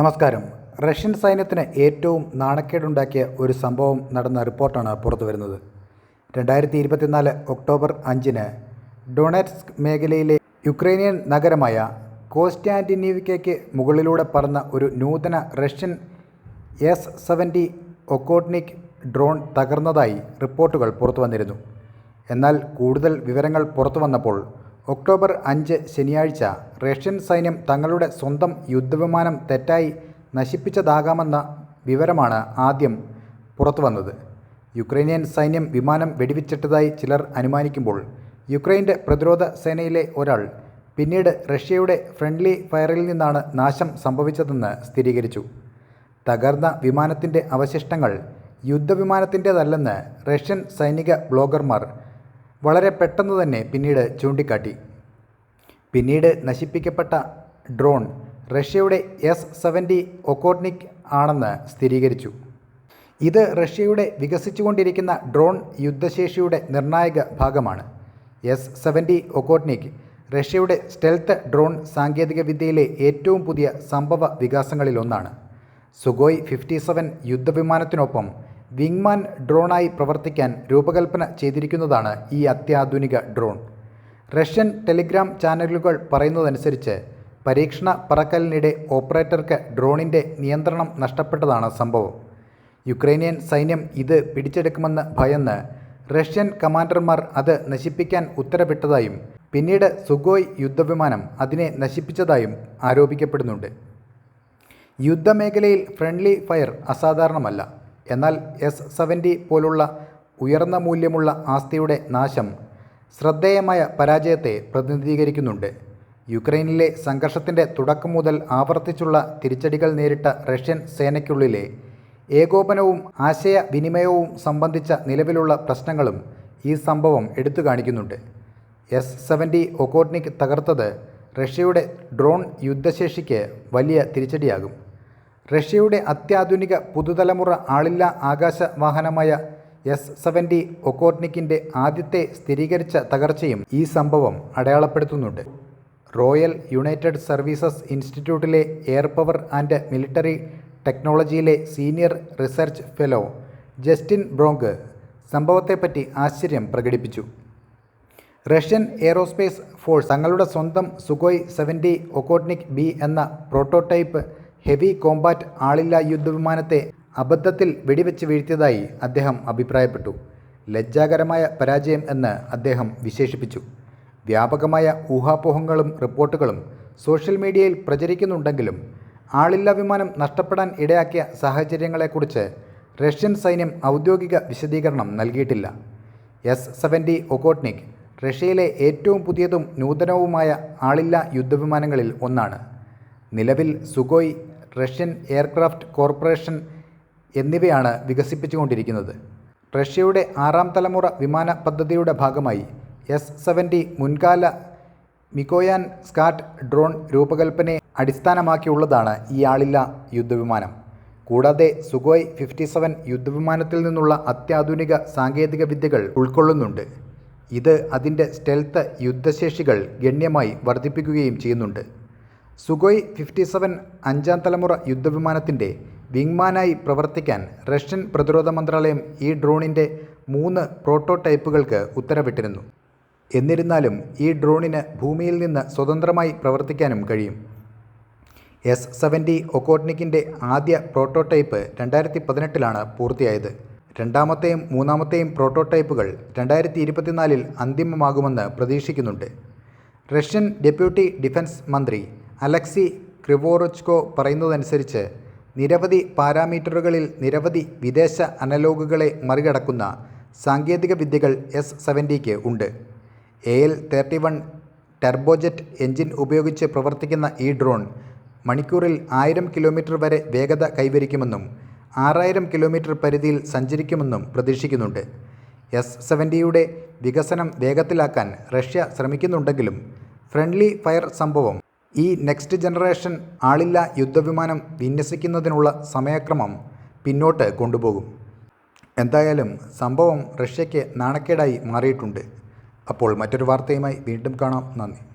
നമസ്കാരം. റഷ്യൻ സൈന്യത്തിന് ഏറ്റവും നാണക്കേടുണ്ടാക്കിയ ഒരു സംഭവം നടന്ന റിപ്പോർട്ടാണ് പുറത്തു വരുന്നത്. രണ്ടായിരത്തി ഇരുപത്തിനാല് ഒക്ടോബർ അഞ്ചിന് ഡൊണറ്റ്സ്ക് മേഖലയിലെ യുക്രൈനിയൻ നഗരമായ കോസ്റ്റാന്റിനീവിക്കയ്ക്ക് മുകളിലൂടെ പറന്ന ഒരു നൂതന Russian S seventy Okhotnik drone തകർന്നതായി റിപ്പോർട്ടുകൾ പുറത്തു വന്നിരുന്നു. എന്നാൽ കൂടുതൽ വിവരങ്ങൾ പുറത്തു വന്നപ്പോൾ ഒക്ടോബർ അഞ്ച് ശനിയാഴ്ച റഷ്യൻ സൈന്യം തങ്ങളുടെ സ്വന്തം യുദ്ധവിമാനം തെറ്റായി നശിപ്പിച്ചതാകാമെന്ന വിവരമാണ് ആദ്യം പുറത്തുവന്നത്. യുക്രൈനിയൻ സൈന്യം വിമാനം വെടിവെച്ചിട്ടതായി ചിലർ അനുമാനിക്കുമ്പോൾ യുക്രൈന്റെ പ്രതിരോധ സേനയിലെ ഒരാൾ പിന്നീട് റഷ്യയുടെ ഫ്രണ്ട്ലി ഫയറിൽ നിന്നാണ് നാശം സംഭവിച്ചതെന്ന് സ്ഥിരീകരിച്ചു. തകർന്ന വിമാനത്തിന്റെ അവശിഷ്ടങ്ങൾ യുദ്ധവിമാനത്തിന്റേതല്ലെന്ന് റഷ്യൻ സൈനിക ബ്ലോഗർമാർ വളരെ പെട്ടെന്ന് തന്നെ പിന്നീട് ചൂണ്ടിക്കാട്ടി. പിന്നീട് നശിപ്പിക്കപ്പെട്ട ഡ്രോൺ റഷ്യയുടെ എസ് സെവന്റി ഒക്കോട്നിക് ആണെന്ന് സ്ഥിരീകരിച്ചു. ഇത് റഷ്യയുടെ വികസിച്ചുകൊണ്ടിരിക്കുന്ന ഡ്രോൺ യുദ്ധശേഷിയുടെ നിർണായക ഭാഗമാണ്. എസ് സെവന്റി ഒക്കോട്നിക് റഷ്യയുടെ സ്റ്റെൽത്ത് ഡ്രോൺ സാങ്കേതികവിദ്യയിലെ ഏറ്റവും പുതിയ സംഭവ വികാസങ്ങളിലൊന്നാണ്. സുഗോയ് ഫിഫ്റ്റി സെവൻ യുദ്ധവിമാനത്തിനൊപ്പം വിങ്മാൻ ഡ്രോണായി പ്രവർത്തിക്കാൻ രൂപകൽപ്പന ചെയ്തിരിക്കുന്നതാണ് ഈ അത്യാധുനിക ഡ്രോൺ. റഷ്യൻ ടെലിഗ്രാം ചാനലുകൾ പറയുന്നതനുസരിച്ച് പരീക്ഷണ പറക്കലിനിടെ ഓപ്പറേറ്റർക്ക് ഡ്രോണിന്റെ നിയന്ത്രണം നഷ്ടപ്പെട്ടതാണ് സംഭവം. യുക്രൈനിയൻ സൈന്യം ഇത് പിടിച്ചെടുക്കുമെന്ന് ഭയന്ന് റഷ്യൻ കമാൻഡർമാർ അത് നശിപ്പിക്കാൻ ഉത്തരവിട്ടതായും പിന്നീട് സുഗോയ് യുദ്ധവിമാനം അതിനെ നശിപ്പിച്ചതായും ആരോപിക്കപ്പെടുന്നുണ്ട്. യുദ്ധമേഖലയിൽ ഫ്രണ്ട്ലി ഫയർ അസാധാരണമല്ല. എന്നാൽ എസ് സെവന്റി പോലുള്ള ഉയർന്ന മൂല്യമുള്ള ആസ്തിയുടെ നാശം ശ്രദ്ധേയമായ പരാജയത്തെ പ്രതിനിധീകരിക്കുന്നുണ്ട്. യുക്രൈനിലെ സംഘർഷത്തിന്റെ തുടക്കം മുതൽ ആവർത്തിച്ചുള്ള തിരിച്ചടികൾ നേരിട്ട റഷ്യൻ സേനയ്ക്കുള്ളിലെ ഏകോപനവും ആശയവിനിമയവും സംബന്ധിച്ച നിലവിലുള്ള പ്രശ്നങ്ങളും ഈ സംഭവം എടുത്തു കാണിക്കുന്നുണ്ട്. എസ് സെവന്റി ഒക്കോട്നിക് തകർത്തത് റഷ്യയുടെ ഡ്രോൺ യുദ്ധശേഷിക്ക് വലിയ തിരിച്ചടിയാകും. റഷ്യയുടെ അത്യാധുനിക പുതുതലമുറ ആളില്ല ആകാശ വാഹനമായ എസ് സെവന്റി ഒക്കോട്നിക്കിന്റെ ആദ്യത്തെ സ്ഥിരീകരിച്ച തകർച്ചയും ഈ സംഭവം അടയാളപ്പെടുത്തുന്നുണ്ട്. റോയൽ യുണൈറ്റഡ് സർവീസസ് ഇൻസ്റ്റിറ്റ്യൂട്ടിലെ air power and military ടെക്നോളജിയിലെ senior research fellow Justin Bronk സംഭവത്തെപ്പറ്റി ആശ്ചര്യം പ്രകടിപ്പിച്ചു. റഷ്യൻ എയറോസ്പേസ് ഫോഴ്സ് തങ്ങളുടെ സ്വന്തം സുഗോയ് സെവന്റി ഒക്കോട്നിക് ബി എന്ന പ്രോട്ടോടൈപ്പ് ഹെവി കോമ്പാറ്റ് ആളില്ല യുദ്ധവിമാനത്തെ അബദ്ധത്തിൽ വെടിവെച്ച് വീഴ്ത്തിയതായി അദ്ദേഹം അഭിപ്രായപ്പെട്ടു. ലജ്ജാകരമായ പരാജയം എന്ന് അദ്ദേഹം വിശേഷിപ്പിച്ചു. വ്യാപകമായ ഊഹാപോഹങ്ങളും റിപ്പോർട്ടുകളും സോഷ്യൽ മീഡിയയിൽ പ്രചരിക്കുന്നുണ്ടെങ്കിലും ആളില്ലാ വിമാനം നഷ്ടപ്പെടാൻ ഇടയാക്കിയ സാഹചര്യങ്ങളെക്കുറിച്ച് റഷ്യൻ സൈന്യം ഔദ്യോഗിക വിശദീകരണം നൽകിയിട്ടില്ല. എസ് സെവന്റി ഒക്കോട്നിക് റഷ്യയിലെ ഏറ്റവും പുതിയതും നൂതനവുമായ ആളില്ലാ യുദ്ധവിമാനങ്ങളിൽ ഒന്നാണ്. നിലവിൽ സുഗോയ് റഷ്യൻ എയർക്രാഫ്റ്റ് കോർപ്പറേഷൻ എന്നിവയാണ് വികസിപ്പിച്ചുകൊണ്ടിരിക്കുന്നത്. റഷ്യയുടെ ആറാം തലമുറ വിമാന പദ്ധതിയുടെ ഭാഗമായി എസ് സെവന്റി മുൻകാല മിക്കോയാൻ സ്കാറ്റ് ഡ്രോൺ രൂപകൽപ്പനയെ അടിസ്ഥാനമാക്കിയുള്ളതാണ് ഈ ആളില്ല യുദ്ധവിമാനം. കൂടാതെ സുഗോയ് ഫിഫ്റ്റി സെവൻ യുദ്ധവിമാനത്തിൽ നിന്നുള്ള അത്യാധുനിക സാങ്കേതിക വിദ്യകൾ ഉൾക്കൊള്ളുന്നുണ്ട്. ഇത് അതിന്റെ സ്റ്റെൽത്ത് യുദ്ധശേഷികൾ ഗണ്യമായി വർദ്ധിപ്പിക്കുകയും ചെയ്യുന്നുണ്ട്. സുഗോയ് ഫിഫ്റ്റി സെവൻ അഞ്ചാം തലമുറ യുദ്ധവിമാനത്തിന്റെ വിങ്മാനായി പ്രവർത്തിക്കാൻ റഷ്യൻ പ്രതിരോധ മന്ത്രാലയം ഈ ഡ്രോണിന്റെ മൂന്ന് പ്രോട്ടോടൈപ്പുകൾക്ക് ഉത്തരവിട്ടിരുന്നു. എന്നിരുന്നാലും ഈ ഡ്രോണിന് ഭൂമിയിൽ നിന്ന് സ്വതന്ത്രമായി പ്രവർത്തിക്കാനും കഴിയും. എസ് സെവന്റി ഒക്കോട്നിക്കിന്റെ ആദ്യ പ്രോട്ടോടൈപ്പ് രണ്ടായിരത്തി പതിനെട്ടിലാണ് പൂർത്തിയായത്. രണ്ടാമത്തെയും മൂന്നാമത്തെയും പ്രോട്ടോടൈപ്പുകൾ രണ്ടായിരത്തി ഇരുപത്തിനാലിൽ അന്തിമമാകുമെന്ന് പ്രതീക്ഷിക്കുന്നുണ്ട്. റഷ്യൻ ഡെപ്യൂട്ടി ഡിഫൻസ് മന്ത്രി അലക്സി ക്രിവോറോച്കോ പറയുന്നതനുസരിച്ച് നിരവധി പാരാമീറ്ററുകളിൽ നിരവധി വിദേശ അനലോഗുകളെ മറികടക്കുന്ന സാങ്കേതിക വിദ്യകൾ എസ് സെവന്റിക്ക് ഉണ്ട്. A L thirty one turbojet engine ഉപയോഗിച്ച് പ്രവർത്തിക്കുന്ന ഈ ഡ്രോൺ മണിക്കൂറിൽ ആയിരം കിലോമീറ്റർ വരെ വേഗത കൈവരിക്കുമെന്നും ആറായിരം കിലോമീറ്റർ പരിധിയിൽ സഞ്ചരിക്കുമെന്നും പ്രതീക്ഷിക്കുന്നുണ്ട്. എസ് സെവന്റിയുടെ വികസനം വേഗത്തിലാക്കാൻ റഷ്യ ശ്രമിക്കുന്നുണ്ടെങ്കിലും ഫ്രണ്ട്ലി ഫയർ സംഭവം ഈ നെക്സ്റ്റ് ജനറേഷൻ ആളില്ല യുദ്ധവിമാനം വിന്യസിക്കുന്നതിനുള്ള സമയക്രമം പിന്നോട്ട് കൊണ്ടുപോകും. എന്തായാലും സംഭവം റഷ്യയ്ക്ക് നാണക്കേടായി മാറിയിട്ടുണ്ട്. അപ്പോൾ മറ്റൊരു വാർത്തയുമായി വീണ്ടും കാണാം. നന്ദി.